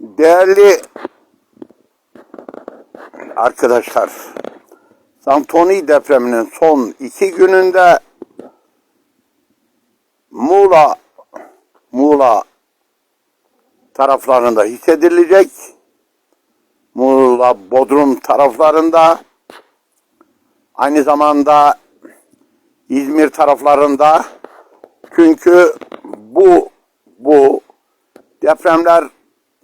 Değerli arkadaşlar, Santoni depreminin son iki gününde Muğla Muğla taraflarında hissedilecek. Muğla Bodrum taraflarında aynı zamanda İzmir taraflarında çünkü bu bu depremler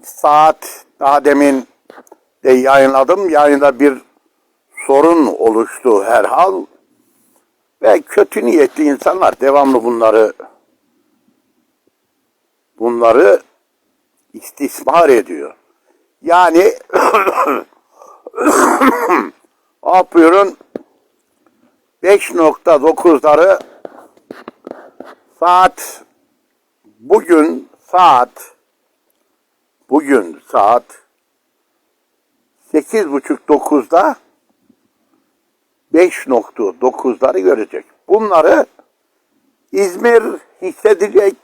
saat daha demin de yayınladım. Yayında bir sorun oluştu herhal. Ve kötü niyetli insanlar devamlı bunları bunları istismar ediyor. Yani yapıyorum 5.9'ları saat bugün saat bugün saat 8.30-9'da 5.9'ları görecek. Bunları İzmir hissedecek,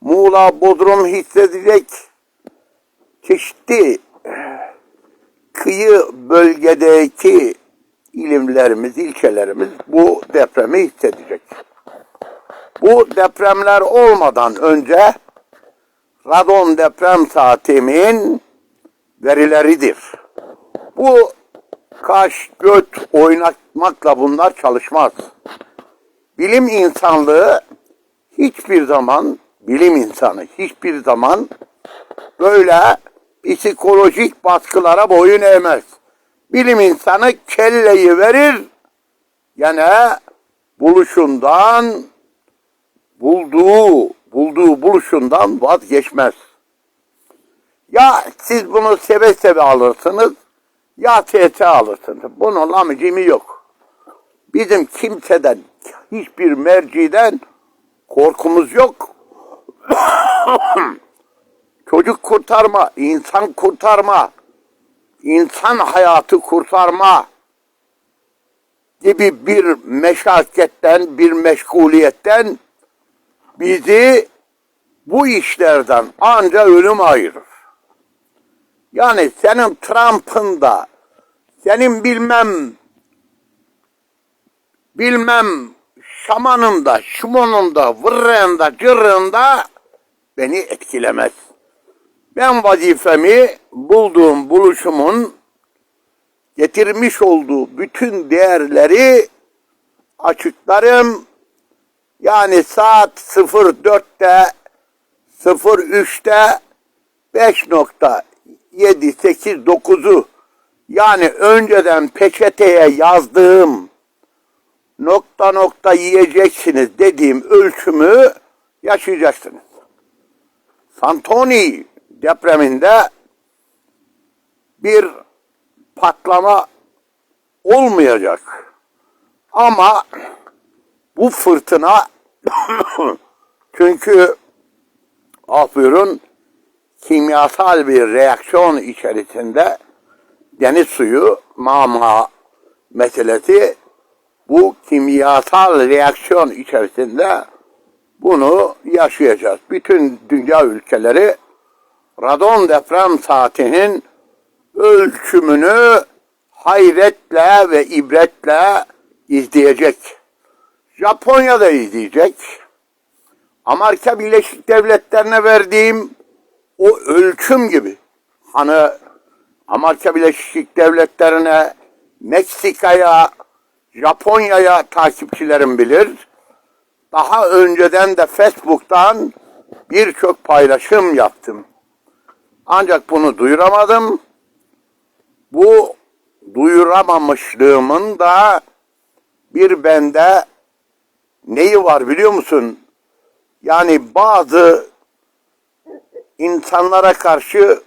Muğla, Bodrum hissedecek, çeşitli kıyı bölgedeki ilimlerimiz, ilçelerimiz bu depremi hissedecek. Bu depremler olmadan önce radon deprem saatimin verileridir. Bu kaş, göt oynatmakla bunlar çalışmaz. Bilim insanlığı hiçbir zaman, bilim insanı hiçbir zaman böyle psikolojik baskılara boyun eğmez. Bilim insanı kelleyi verir, gene buluşundan, bulduğu, bulduğu buluşundan vazgeçmez. Ya siz bunu seve seve alırsınız, ya TT alırsınız. Bunun amicimi yok. Bizim kimseden, hiçbir merciden korkumuz yok. Çocuk kurtarma, insan kurtarma, insan hayatı kurtarma gibi bir meşakkatten, bir meşguliyetten bizi bu işlerden anca ölüm ayırır. Yani senin Trump'ın da, senin bilmem, bilmem şamanın da, şumonun da, vırrın da, cırrın da beni etkilemez. Ben vazifemi bulduğum buluşumun getirmiş olduğu bütün değerleri açıklarım. Yani saat 04'te 03'te 5.789'u yani önceden peçeteye yazdığım nokta nokta yiyeceksiniz dediğim ölçümü yaşayacaksınız. Santoni depreminde bir patlama olmayacak. Ama bu fırtına çünkü afyonun kimyasal bir reaksiyon içerisinde deniz suyu mama meselesi bu kimyasal reaksiyon içerisinde bunu yaşayacağız. Bütün dünya ülkeleri radon deprem saatinin ölçümünü hayretle ve ibretle izleyecek. Japonya da izleyecek. Amerika Birleşik Devletleri'ne verdiğim o ölçüm gibi. Hani Amerika Birleşik Devletleri'ne, Meksika'ya, Japonya'ya takipçilerim bilir. Daha önceden de Facebook'tan birçok paylaşım yaptım. Ancak bunu duyuramadım. Bu duyuramamışlığımın da bir bende neyi var biliyor musun? Yani bazı insanlara karşı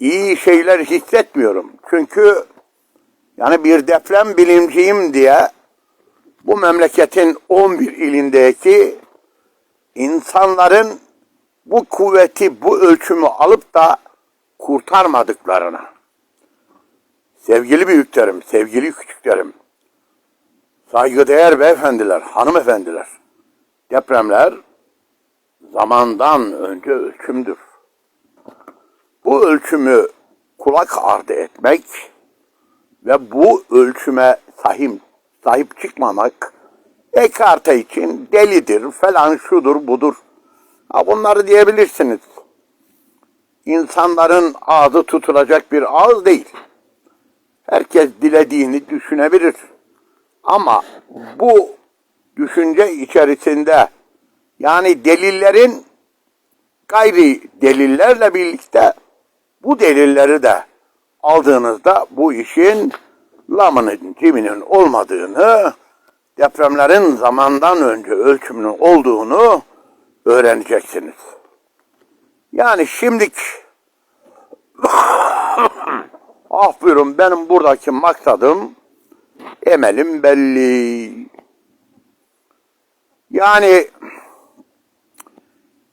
iyi şeyler hissetmiyorum. Çünkü yani bir deprem bilimciyim diye bu memleketin 11 ilindeki insanların bu kuvveti, bu ölçümü alıp da kurtarmadıklarına. Sevgili büyüklerim, sevgili küçüklerim, saygıdeğer beyefendiler, hanımefendiler, depremler zamandan önce ölçümdür. Bu ölçümü kulak ardı etmek ve bu ölçüme sahip, sahip çıkmamak Descartes için delidir falan şudur budur. Ha bunları diyebilirsiniz. İnsanların ağzı tutulacak bir ağız değil. Herkes dilediğini düşünebilir. Ama bu düşünce içerisinde yani delillerin gayri delillerle birlikte bu delilleri de aldığınızda bu işin lamının ciminin olmadığını, depremlerin zamandan önce ölçümünün olduğunu öğreneceksiniz. Yani şimdiki ah buyurun benim buradaki maksadım emelim belli. Yani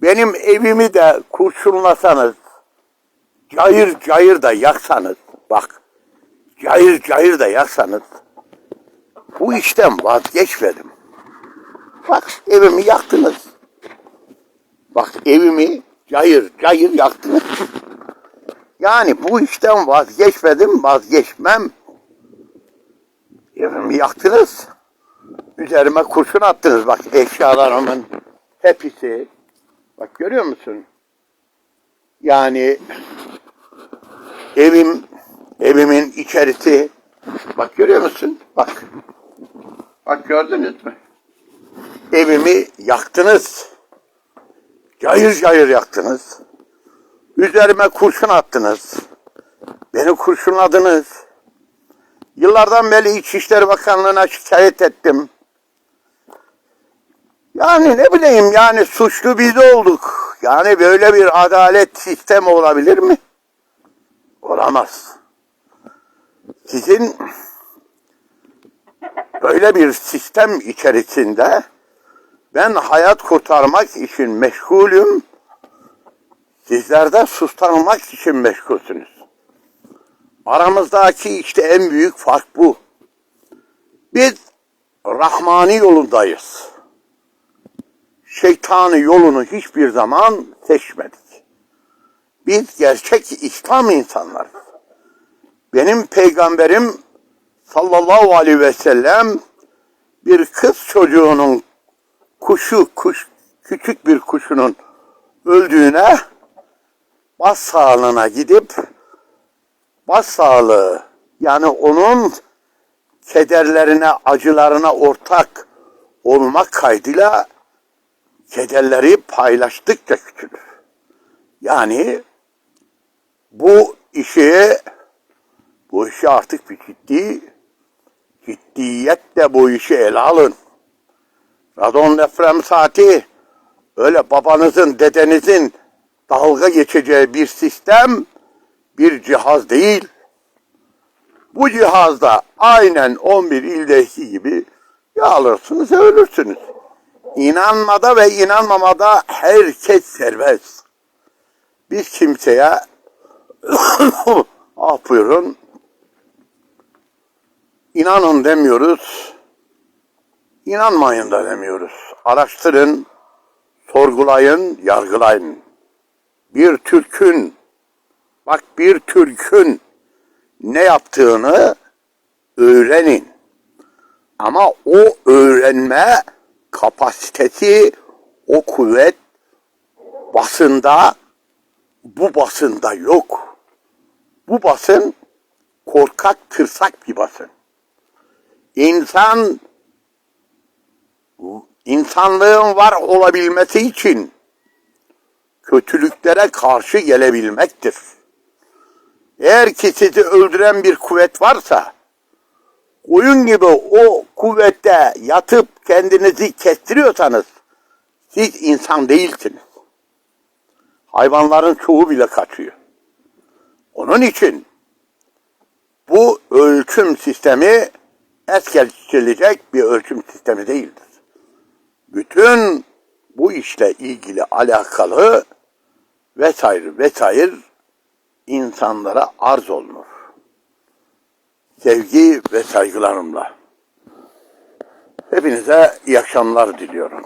benim evimi de kurşunlasanız, cayır cayır da yaksanız, bak, cayır cayır da yaksanız, bu işten vazgeçmedim. Bak evimi yaktınız. Bak evimi cayır cayır yaktınız. Yani bu işten vazgeçmedim, vazgeçmem. Evimi yaktınız. Üzerime kurşun attınız. Bak eşyalarımın hepsi. Bak görüyor musun? Yani evim, evimin içerisi. Bak görüyor musun? Bak. Bak gördünüz mü? Evimi yaktınız. Cayır cayır yaktınız. Üzerime kurşun attınız. Beni kurşunladınız. Yıllardan beri İçişleri Bakanlığı'na şikayet ettim. Yani ne bileyim yani suçlu biz olduk. Yani böyle bir adalet sistemi olabilir mi? Olamaz. Sizin böyle bir sistem içerisinde ben hayat kurtarmak için meşgulüm. Sizler de sustanmak için meşgulsünüz. Aramızdaki işte en büyük fark bu. Biz Rahmani yolundayız. Şeytanı yolunu hiçbir zaman seçmedik. Biz gerçek İslam insanlarız. Benim peygamberim sallallahu aleyhi ve sellem bir kız çocuğunun kuşu, kuş, küçük bir kuşunun öldüğüne bas sağlığına gidip bas sağlığı yani onun kederlerine, acılarına ortak olmak kaydıyla kederleri paylaştıkça küçülür. Yani bu işi bu işi artık bir ciddi ciddiyetle bu işi ele alın. Radon deprem saati öyle babanızın, dedenizin dalga geçeceği bir sistem, bir cihaz değil. Bu cihazda aynen 11 ildeki gibi ya alırsınız ya ölürsünüz. İnanmada ve inanmamada herkes serbest. Biz kimseye ah buyurun inanın demiyoruz. İnanmayın da demiyoruz. Araştırın, sorgulayın, yargılayın. Bir Türk'ün, bak bir Türk'ün ne yaptığını öğrenin. Ama o öğrenme kapasitesi, o kuvvet basında, bu basında yok. Bu basın korkak, tırsak bir basın. İnsan insanlığın var olabilmesi için kötülüklere karşı gelebilmektir. Eğer ki sizi öldüren bir kuvvet varsa, koyun gibi o kuvvette yatıp kendinizi kestiriyorsanız, siz insan değilsiniz. Hayvanların çoğu bile kaçıyor. Onun için bu ölçüm sistemi es geçilecek bir ölçüm sistemi değildir. Bütün bu işle ilgili alakalı vesaire vesaire insanlara arz olunur. Sevgi ve saygılarımla. Hepinize iyi akşamlar diliyorum.